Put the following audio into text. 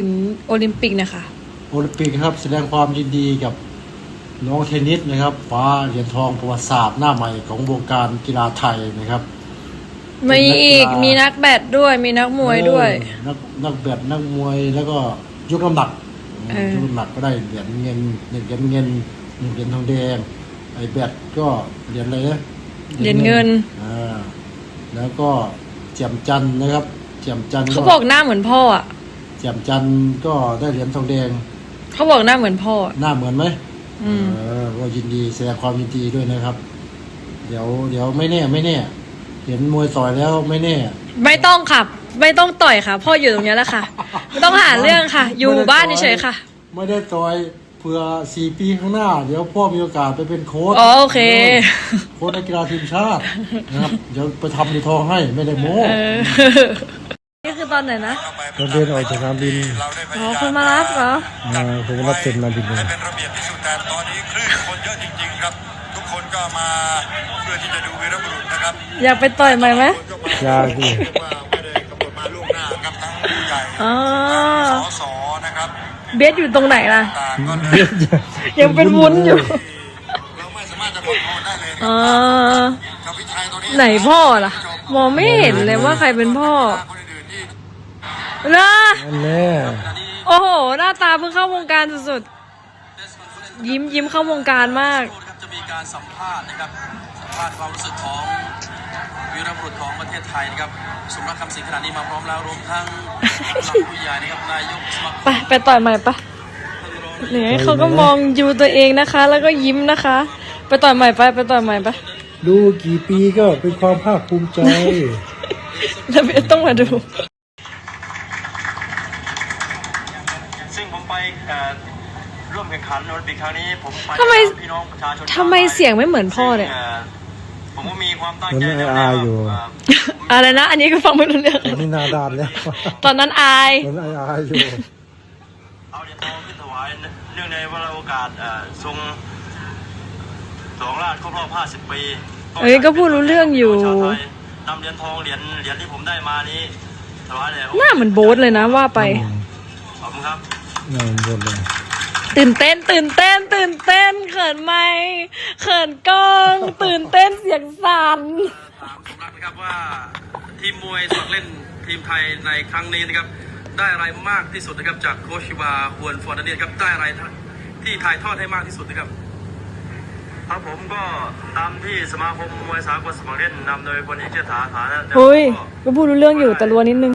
ถึงโอลิมปิกนะคะโอลิมปิกครับแสดงความยินดีกับน้องเทนนิสนะครับคว้าเหรียญทองประวัติศาสตร์หน้าใหม่ของวงการกีฬาไทยนะครับมีอีกเป็นนักกีฬามีมีนักแบดด้วยมีนักมวยด้วยเออนักนักแบดนักมวยแล้วก็ยกน้ำหนักเออยกน้ำหนักก็ได้เหรียญเงินหนึ่งเหรียญเงินหนึ่งเหรียญทองแดงไอ้แบดก็เหรียญอะไรนะเหรียญเงินอ่าแล้วก็เจียมจันทร์นะครับเจียมจันทร์เขาบอกหน้าเหมือนพ่ออะ เจียมจันทร์ก็ได้เหรียญทองแดง เขาบอกหน้าเหมือนพ่ออะหน้าเหมือนไหมอืม เออก็ยินดีแสดงความยินดีด้วยนะครับ เดี๋ยวเดี๋ยวไม่แน่ไม่แน่ เห็นมวยต่อยแล้วไม่แน่ ไม่ต้องค่ะ ไม่ต้องต่อยค่ะ พ่ออยู่ตรงนี้แล้วค่ะ ไม่ต้องหาเรื่องค่ะ อยู่บ้านเฉยๆค่ะ ไม่ได้ต่อยเผื่อสี่ปีข้างหน้า เดี๋ยวพ่อมีโอกาสไปเป็นโค้ชอ๋อโอเค โค้ชนักกีฬาทีมชาตินะครับ เดี๋ยวไปทำในทองให้ไม่ได้โม้ เออนี่คือ ตอนไหนนะตอนเดินออกจากสนามบินอ๋อคุณมารับเหรอมาผมรับเซ็นมาบินเลยให้เป็นระเบียบที่สุดแต่ตอนนี้คลื่นคนเยอะจริง ๆ ครับ ทุกคนก็มาเพื่อที่จะดูวีรบุรุษนะครับ อยากไปต่อยใหม่ไหมยากดิเรียกว่าไม่ได้กำหนดมาล่วงหน้าครับทั้งผู้ใหญ่อ๋อสอสอนะครับเบสอยู่ตรงไหนล่ะต่างก็เลยยังเป็นวุ้นอยู่เราไม่สามารถจะคอนโทรลได้เลยคอ๋รัอกับวิชัยตัวนี้ไหนพ่อล่ะ มองไม่เห็นเลยว่าใครเป็นพ่อ คนอื่นๆที่นะนั่นแน่โอ้โห หน้าตาเพิ่งเข้าวงการสุดๆ ยิ้มยิ้มเข้าวงการมากครับจะมีการสัมภาษณ์นะครับสัมภาษณ์ความรู้สึกของวีรบุรุษของประเทศไทยนะครับสมรักคำสิงห์ขณะนี้มาพร้อมแล้วรวมทั้งผู้หลักผู้ใหญ่นะครับนายกสมาคม ไปไปต่อยใหม่ปะเนี่ยเขาก็มองอยู่ตัวเองนะคะ แล้วก็ยิ้มนะคะ ไปต่อยใหม่ไปไปต่อยใหม่ปะดูกี่ปีก็เป็นความภาคภูมิใจ แล้วเบสต้องมาดู ซึ่ง ผมไปเอ่อร่วมแข่งขันโอลิมปิกครั้งนี้ผมไปทำไมกับพี่น้องประชาชนทำไมเสียงไม่เหมือนพ่อเลย ซึ่งอ่อผมก็มีความตั้งเหมืใจอนแน่วอาแน่อยู่ว่าอะไรนะ อันนี้ก็ฟังไม่รู้เรื่องนี่หนาด้านแล้วตอนนั้นอายเหมือนไอ้อายอยู่เอาเหรียญทองขึ้นถวายเนื่องในวาระโอกาสเอ่อทรงสองราชครบรอบ 50 ปีเอ้ยก็พูดรู้เรื่องอยู่ ชาวไทยนำเหรียญทองเหรียญเหรียญที่ผมได้มานี้ถวายแด่หน้าเหมือนโบ๊ทเลยนะว่าไป ขอบคุณครับ นั่นบนเลยตื่นเต้น ตื่นเต้น ตื่นเต้น เขินไหมเขินกล้อง ตื่นเต้นเสียงสั่นถามสมรักนะครับว่าทีมมวยสมัครเล่นทีมไทยในครั้งนี้นะครับ ได้อะไรมากที่สุดนะครับ จากโคชชิวาฮวนฟอร์ดเนียครับได้อะไรที่ถ่ายทอดให้มากที่สุดนะครับ ครับผมก็ตามที่สมาคมมวยสากลสมัครเล่นนำโดยคนนี้เชษฐาฐานะเฮ้ยก็พูดรู้เรื่องอยู่แต่รัวนิดนึง